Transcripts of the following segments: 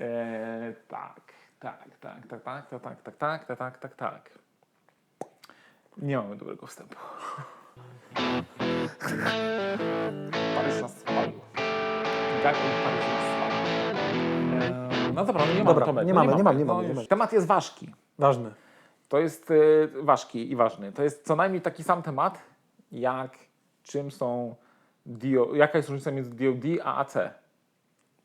E, tak, tak, tak, tak, tak, tak, tak, tak, tak, tak, tak, tak, tak. Nie mamy dobrego wstępu. Paryż nas spalił. Gakon Paryż nas spalił. E, no dobra, no nie mamy Dobra, Tomek, nie no mamy, nie mamy, nie No mamy, nie mamy. Temat jest ważki. Ważny. To jest y, ważki i ważny. To jest co najmniej taki sam temat, jak czym są DO, jaka jest różnica między DOD a AC.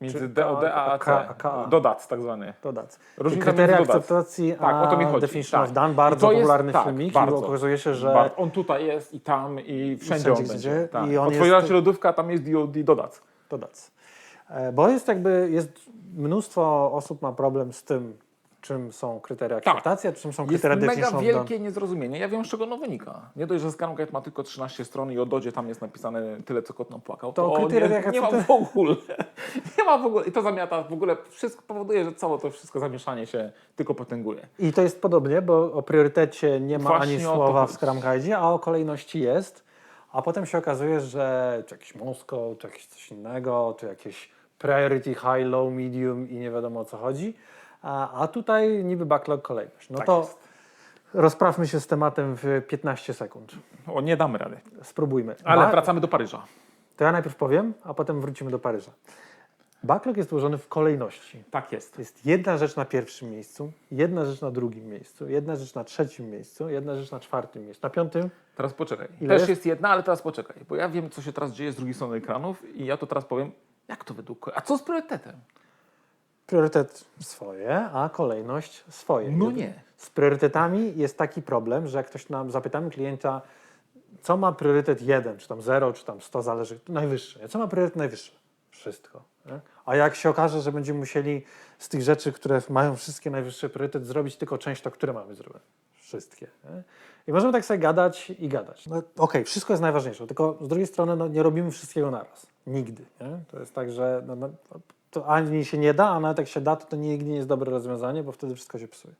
Między Czy DOD a a- AC. a- a- KA. Dodac tak zwany. Dodac. Różnica Kryteria między dodac. akceptacji Tak, a o to mi chodzi. Definition Tak. of Done, bardzo to jest- popularny tak, filmik bardzo. i okazuje się, że Bar- on tutaj jest i tam i wszędzie, wszędzie, on gdzie będzie. Tak. I on Otworzyła jest- się lodówka, tam jest DOD Dodac. Dodac. E, Bo jest jakby, jest mnóstwo osób ma problem z tym, czym są kryteria akceptacji, a czym są Tak. Jest kryteria mega Definition wielkie niezrozumienie. Ja wiem, z czego ono wynika. Nie dość, że Scanuguide ma tylko 13 stron i o Dodzie tam jest napisane tyle, co kot nam płakał. To To, kryteria nie, nie ma w ogóle. Nie ma w ogóle. I to zamiata w ogóle, wszystko powoduje, że całe to wszystko zamieszanie się tylko potęguje. I to jest podobnie, bo o priorytecie nie ma Właśnie ani słowa w. Scrum Guide, a o kolejności jest. A potem się okazuje, że czy jakiś Moskau, czy jakieś coś innego, czy jakieś priority high, low, medium i nie wiadomo o co chodzi. A, a tutaj niby backlog kolejność. No Tak to jest. rozprawmy się z tematem w 15 sekund. O, nie damy rady. Spróbujmy. Ale Ba- wracamy do Paryża. To ja najpierw powiem, a potem wrócimy do Paryża. Backlog jest ułożony w kolejności. Tak jest. Jest jedna rzecz na pierwszym miejscu, jedna rzecz na drugim miejscu, jedna rzecz na trzecim miejscu, jedna rzecz na czwartym miejscu. Na piątym Teraz poczekaj. Ile Też jest? jest? jedna, ale teraz poczekaj. Bo ja wiem, co się teraz dzieje z drugiej strony ekranów i ja to teraz powiem, jak to według... A co z priorytetem? priorytet swoje, a kolejność swoje. No nie. Z priorytetami jest taki problem, że jak ktoś nam zapytamy klienta, co ma priorytet 1, czy tam 0, czy tam 100, zależy, najwyższy. Co ma priorytet najwyższy? Wszystko. nie? A jak się okaże, że będziemy musieli z tych rzeczy, które mają wszystkie najwyższy priorytet, zrobić tylko część, to które mamy zrobić? Wszystkie. Nie? I możemy tak sobie gadać i gadać. No, Okej, wszystko jest najważniejsze, tylko z drugiej strony no, nie robimy wszystkiego naraz. Nigdy. Nie? To jest tak, że no, no, to ani się nie da, a nawet jak się da, to to nigdy nie jest dobre rozwiązanie, bo wtedy wszystko się psuje.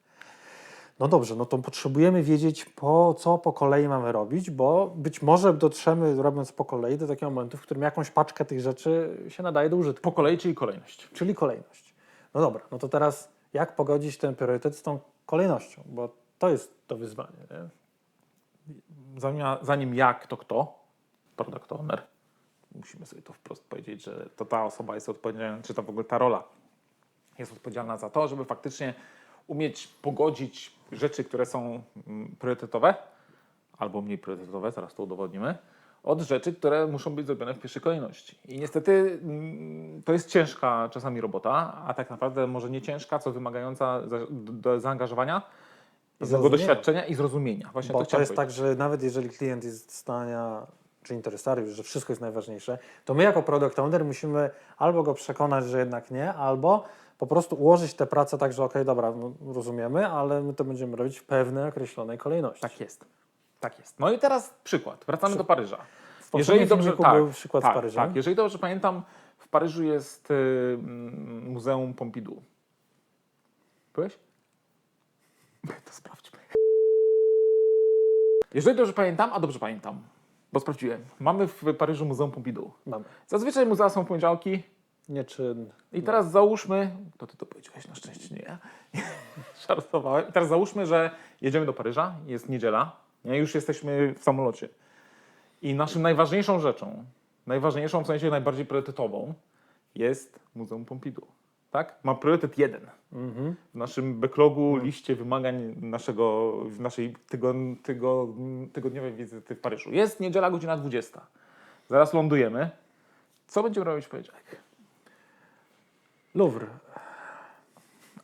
No dobrze, no to potrzebujemy wiedzieć, po co po kolei mamy robić, bo być może dotrzemy, robiąc po kolei, do takiego momentu, w którym jakąś paczkę tych rzeczy się nadaje do użytku, Po kolei, czyli kolejność. czyli kolejność. No dobra, no to teraz jak pogodzić ten priorytet z tą kolejnością, bo to jest to wyzwanie. Nie? Zanim, zanim jak, to kto? Product owner. Musimy sobie to wprost powiedzieć, że to ta osoba jest odpowiedzialna, czy to w ogóle ta rola jest odpowiedzialna za to, żeby faktycznie umieć pogodzić rzeczy, które są mm, priorytetowe albo mniej priorytetowe, zaraz to udowodnimy, od rzeczy, które muszą być zrobione w pierwszej kolejności. I niestety mm, to jest ciężka czasami robota, a tak naprawdę może nie ciężka, co wymagająca zaangażowania, Zrozumienia. doświadczenia i zrozumienia. Właśnie Bo to to jest tak, że nawet jeżeli klient jest zdania, czy interesariusz, że wszystko jest najważniejsze, to my jako product owner musimy albo go przekonać, że jednak nie, albo po prostu ułożyć tę pracę tak, że okej, dobra, no, rozumiemy, ale my to będziemy robić w pewnej określonej kolejności. Tak jest. Tak jest. No i teraz przykład. Wracamy do Paryża. W poprzednim filmiku był przykład tak, z Paryża. Tak, jeżeli dobrze pamiętam, w Paryżu jest y, mm, Muzeum Pompidou. Byłeś? To sprawdźmy. Jeżeli dobrze pamiętam, a dobrze pamiętam, bo sprawdziłem. Mamy w Paryżu Muzeum Pompidou. Mamy. Zazwyczaj muzea są w poniedziałki, Nieczyn. i teraz załóżmy, to ty to powiedziałeś, na szczęście nie ja, żartowałem. I teraz załóżmy, że jedziemy do Paryża, jest niedziela, nie? już jesteśmy w samolocie. I naszym najważniejszą rzeczą, najważniejszą w sensie najbardziej priorytetową jest Muzeum Pompidou. Tak? Ma priorytet jeden. Mhm. W naszym backlogu, liście wymagań naszego, w naszej tygo, tygo, tygodniowej wizyty w Paryżu. Jest niedziela, godzina 20. Zaraz lądujemy. Co będziemy robić w poniedziałek? Louvre.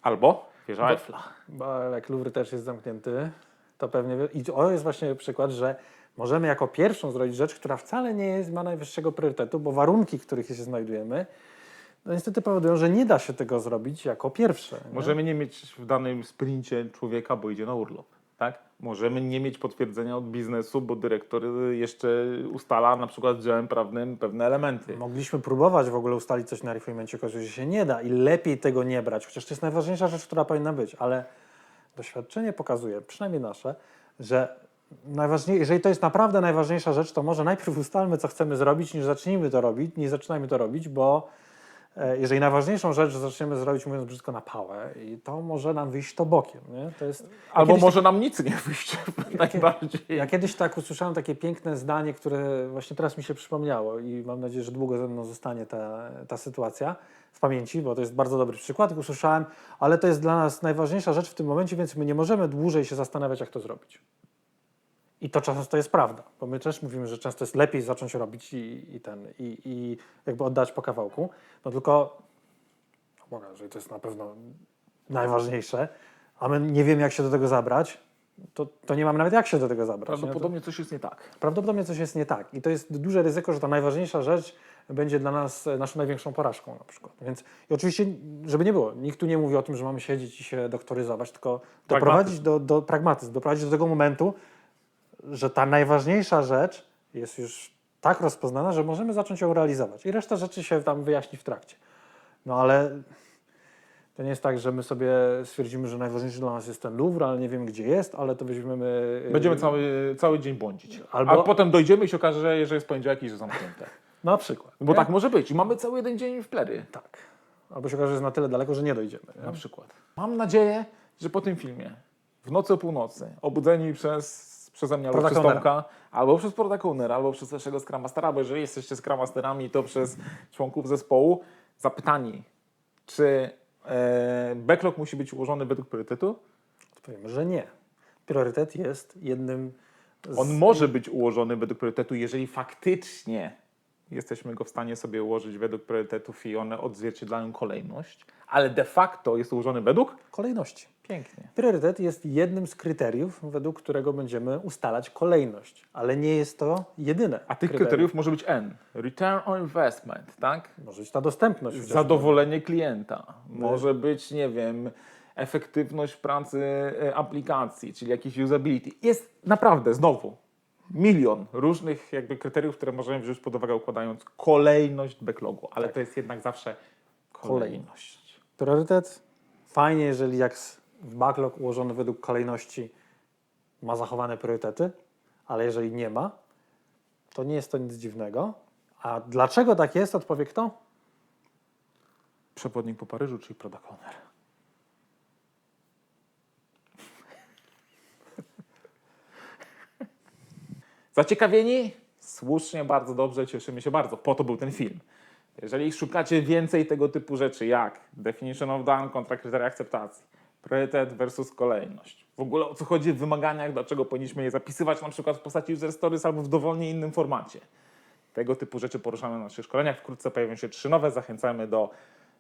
Albo wieża Eiffla. Bo jak Louvre też jest zamknięty, to pewnie... I to jest właśnie przykład, że możemy jako pierwszą zrobić rzecz, która wcale nie jest, ma najwyższego priorytetu, bo warunki, w których się znajdujemy, no niestety powodują, że nie da się tego zrobić jako pierwsze. nie? Możemy nie mieć w danym sprincie człowieka, bo idzie na urlop. Tak? Możemy nie mieć potwierdzenia od biznesu, bo dyrektor jeszcze ustala na przykład z działem prawnym pewne elementy. Mogliśmy próbować w ogóle ustalić coś na refinemencie, się, że się nie da i lepiej tego nie brać, chociaż to jest najważniejsza rzecz, która powinna być, ale doświadczenie pokazuje, przynajmniej nasze, że najważniej, jeżeli to jest naprawdę najważniejsza rzecz, to może najpierw ustalmy, co chcemy zrobić, niż zacznijmy to robić, nie zaczynajmy to robić, bo jeżeli najważniejszą rzecz zaczniemy zrobić, mówiąc brzydko, na pałę, i to może nam wyjść to bokiem. Nie? To jest, Albo kiedyś może nam nic nie wyjść najbardziej. ja kiedyś tak usłyszałem takie piękne zdanie, które właśnie teraz mi się przypomniało i mam nadzieję, że długo ze mną zostanie ta, ta sytuacja w pamięci, bo to jest bardzo dobry przykład. Usłyszałem, ale to jest dla nas najważniejsza rzecz w tym momencie, więc my nie możemy dłużej się zastanawiać, jak to zrobić. I to często jest prawda, bo my też mówimy, że często jest lepiej zacząć robić i, i ten, i, i jakby oddać po kawałku. No tylko, no Boga, że to jest na pewno najważniejsze, a my nie wiemy, jak się do tego zabrać, to, to nie mamy nawet jak się do tego zabrać. Prawdopodobnie coś jest nie tak. prawdopodobnie coś jest nie tak. I to jest duże ryzyko, że ta najważniejsza rzecz będzie dla nas e, naszą największą porażką na przykład. Więc i oczywiście, żeby nie było, nikt tu nie mówi o tym, że mamy siedzieć i się doktoryzować, tylko doprowadzić do, do pragmatyzmu, doprowadzić do tego momentu, że ta najważniejsza rzecz jest już tak rozpoznana, że możemy zacząć ją realizować. I reszta rzeczy się tam wyjaśni w trakcie. No ale to nie jest tak, że my sobie stwierdzimy, że najważniejszy dla nas jest ten Louvre, ale nie wiemy, gdzie jest, ale to weźmiemy... e, Będziemy cały, cały dzień błądzić. Albo- A potem dojdziemy i się okaże, że jest poniedziałek i że zamknięte. Na przykład. Bo nie? tak może być. I mamy cały jeden dzień w plery. Tak. Albo się okaże, że jest na tyle daleko, że nie dojdziemy. Na przykład. Mam nadzieję, że po tym filmie, w nocy o północy, obudzeni przez, przeze mnie albo przez Tomka, albo przez Product Ownera, albo przez naszego Scrum Mastera, bo jeżeli jesteście Scrum Masterami, to przez członków zespołu, zapytani, czy e, backlog musi być ułożony według priorytetu? Powiemy, że nie. Priorytet jest jednym z... On może być ułożony według priorytetu, jeżeli faktycznie jesteśmy go w stanie sobie ułożyć według priorytetów i one odzwierciedlają kolejność, ale de facto jest ułożony według? kolejności. Pięknie. Priorytet jest jednym z kryteriów, według którego będziemy ustalać kolejność, ale nie jest to jedyne. A tych kryteriów może być N. Return on investment, tak? Może być ta dostępność. chociażby. Zadowolenie klienta. Może być, nie wiem, efektywność pracy e, aplikacji, czyli jakiś usability. Jest naprawdę, znowu, milion różnych jakby kryteriów, które możemy wziąć pod uwagę układając kolejność backlogu, ale to jest jednak zawsze kolejność. Priorytet fajnie, jeżeli jak s- backlog ułożony według kolejności ma zachowane priorytety, ale jeżeli nie ma, to nie jest to nic dziwnego. A dlaczego tak jest, odpowie kto? Przewodnik po Paryżu, czyli Product Owner. Zaciekawieni? Słusznie, bardzo dobrze, cieszymy się bardzo. Po to był ten film. Jeżeli szukacie więcej tego typu rzeczy, jak definition of done kontra kryteria akceptacji, priorytet versus kolejność, w ogóle o co chodzi w wymaganiach, dlaczego powinniśmy je zapisywać na przykład w postaci user stories albo w dowolnie innym formacie. Tego typu rzeczy poruszamy na naszych szkoleniach. Wkrótce pojawią się trzy nowe. Zachęcamy do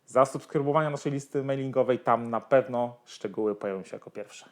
zasubskrybowania naszej listy mailingowej. Tam na pewno szczegóły pojawią się jako pierwsze.